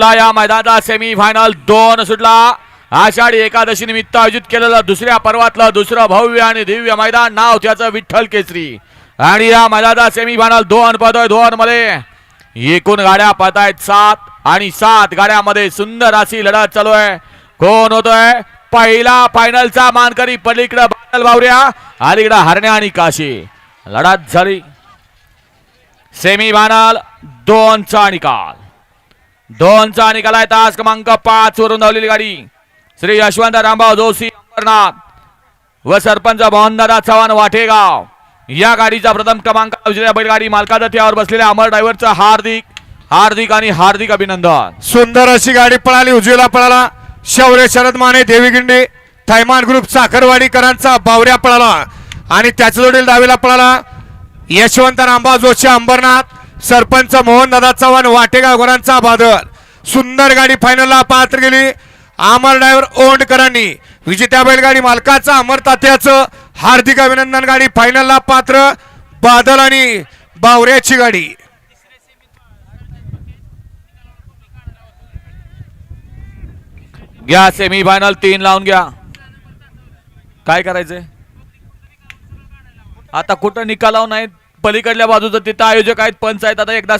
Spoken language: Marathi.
सुटला या मैदानाचा सेमी फायनल दोन सुटला. आषाढी एकादशी निमित्त आयोजित केलेलं दुसऱ्या पर्वातलं दुसरं भव्य आणि दिव्य मैदान. नाव त्याचं विठ्ठल केसरी. आणि या मैदानाचा सेमी फायनल दोन पद दोन मध्ये एकूण गाड्या पळत सात आणि सात गाड्यामध्ये सुंदर अशी लढत चालू आहे. कोण होतोय? पहिला फायनलचा मानकरी पलीकडं बादल बावऱ्या अलीकडं हरण्या आणि काशी. लढत झाली. सेमी फायनल दोनचा निकाल. दोनचा निकालाय तास क्रमांक पाच वरून धावलेली गाडी. श्री यशवंत रामभाऊ जोशी अंबरनाथ व सरपंच मोहनदादा चव्हाण वाटेगाव या गाडीचा प्रथम क्रमांक बैलगाडी मालकाचा त्यावर बसलेल्या अमर ड्रायव्हरचं हार्दिक हार्दिक आणि हार्दिक अभिनंदन. सुंदर अशी गाडी पळाली उजवीला पळाला. शौर्य शरद माने देवीगिंडे थैमान ग्रुप साखरवाडीकरांचा बावऱ्या पळाला. आणि त्याच्या जोडील डावीला पळाला. यशवंत रामबा जोशी अंबरनाथ. सरपंच मोहन दादा चव्हाण वाटेगावकरांचा बादल. सुंदर गाडी फायनलला पात्र गेली. अमर ड्रायव्हर ओंडकरांनी. विजेत्या बैलगाडी मालकाचा अमर तात्याचं हार्दिक अभिनंदन गाडी फायनलला पात्र. बादल आणि बावऱ्याची गाडी. घ्या सेमी फायनल तीन लावून घ्या. काय करायचंय? आता कुठं निकालाव नाहीत? पलीकडल्या बाजूचं तिथं आयोजक आहेत पंच आहेत. आता एकदा